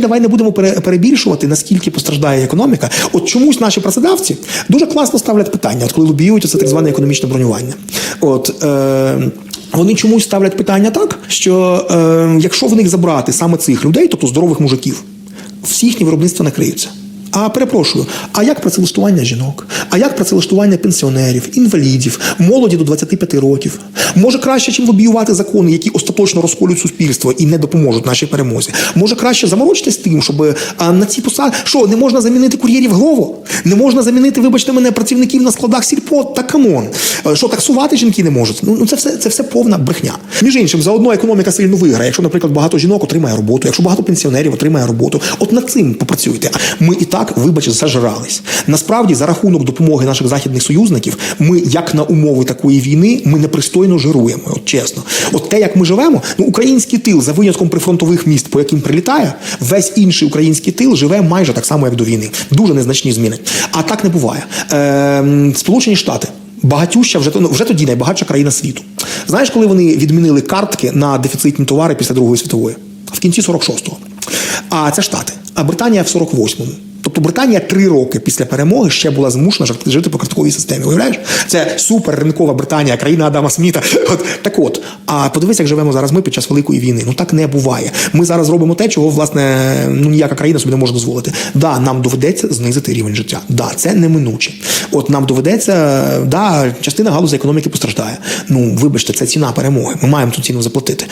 Давай не будемо перебільшувати, наскільки постраждає економіка. От чомусь наші працедавці дуже класно ставлять питання, от коли лобіюють це так зване економічне бронювання. От е, вони чомусь ставлять питання так, що е, якщо в них забрати саме цих людей, тобто здорових мужиків, всі їхні виробництва накриються. А перепрошую, а як працевлаштування жінок? А як працевлаштування пенсіонерів, інвалідів, молоді до 25 років? Може краще, чим лобіювати закони, які остаточно розколюють суспільство і не допоможуть нашій перемозі? Може краще заморочитись тим, щоб а, на ці посади що не можна замінити кур'єрів Глово? Не можна замінити, вибачте мене, працівників на складах сільпо? Та камон. Е, Що таксувати жінки не можуть? Ну ну, це все це все повна брехня. Між іншим, заодно економіка сильно виграє. Якщо, наприклад, багато жінок отримає роботу, якщо багато пенсіонерів отримає роботу, от над цим попрацюйте. Ми і так, вибачте, зажрались. Насправді, за рахунок допомоги наших західних союзників, ми, як на умови такої війни, ми непристойно жируємо. От чесно, от те, як ми живемо, ну український тил за винятком прифронтових міст, по яким прилітає, весь інший український тил живе майже так само, як до війни. Дуже незначні зміни. А так не буває. Е, Сполучені Штати. Багатюща вже ну, вже тоді найбагатша країна світу. Знаєш, коли вони відмінили картки на дефіцитні товари після Другої світової? В кінці 46-го. А це Штати. А Британія в 48-му. Тобто Британія три роки після перемоги ще була змушена жити- по картковій системі. Уявляєш? Це супер ринкова Британія, країна Адама Сміта. От так от, а подивись, як живемо зараз ми під час великої війни. Ну так не буває. Ми зараз робимо те, чого власне ну ніяка країна собі не може дозволити. Да, нам доведеться знизити рівень життя. Да, це неминуче. От нам доведеться, да, частина галузі економіки постраждає. Ну вибачте, це ціна перемоги. Ми маємо цю ціну заплатити.